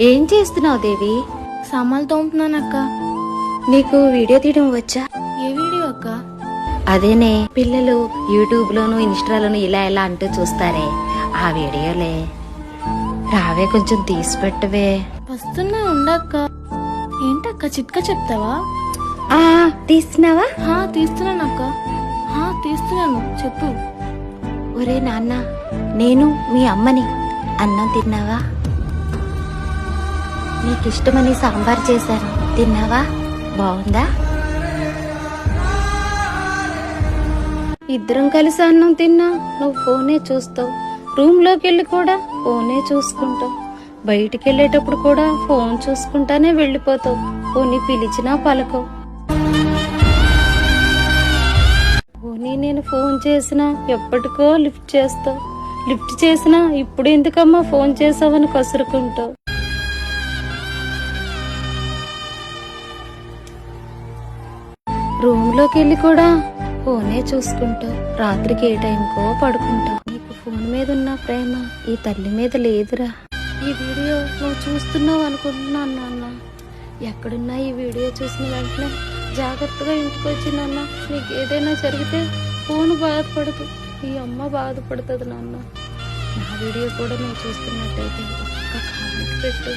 ఏం చేస్తున్నావు దేవి? సామాన్లు తోముతున్నాను అక్క. నీకు వీడియో తీయడం వచ్చా? ఏ వీడియో అక్క? అదేనే పిల్లలు యూట్యూబ్ లోను ఇన్స్టాలోను ఇలా ఇలా అంటూ చూస్తారే. ఆ వీడియోలే. రావే కొంచెం తీసి పెట్టవే వస్తున్నా ఉండక్క ఏంటక్క చిట్కా చెప్తావా? ఆ తీస్తున్నావా? హా తీస్తున్నాను అక్క. హా తీస్తున్నాను. చెప్పు. ఒరే నాన్న నేను మీ అమ్మని. అన్నం తిన్నావా? నీకిష్టమని సాంబార్ చేశాను తిన్నావా? బాగుందా? ఇద్దరం కలిసి అన్నం తిన్నా నువ్వు ఫోనే చూస్తావు. రూమ్లోకి వెళ్ళి కూడా ఫోనే చూసుకుంటావు. బయటికి వెళ్ళేటప్పుడు కూడా ఫోన్ చూసుకుంటానే వెళ్ళిపోతావు. పోనీ పిలిచినా పలకవు. పోనీ నేను ఫోన్ చేసినా ఎప్పటికో లిఫ్ట్ చేస్తావు. లిఫ్ట్ చేసినా ఇప్పుడు ఎందుకమ్మా ఫోన్ చేసావని కసురుకుంటావు. రూమ్లోకి వెళ్ళి కూడా ఫోనే చూసుకుంటూ. రాత్రికి ఏ టైంకో పడుకుంటా. నీకు ఫోన్ మీద ఉన్న ప్రేమ ఈ తల్లి మీద లేదురా. ఈ వీడియో నువ్వు చూస్తున్నావు అనుకుంటున్నాను నాన్న. ఎక్కడున్నా ఈ వీడియో చూసిన వెంటనే జాగ్రత్తగా ఇంటికి వచ్చి నాన్న నీకు ఏదైనా జరిగితే ఫోన్ బాధపడదు. ఈ అమ్మ బాధపడుతుంది నాన్న. నా వీడియో కూడా నువ్వు చూస్తున్నట్టయితే ఒక్క కామెంట్ పెట్టు.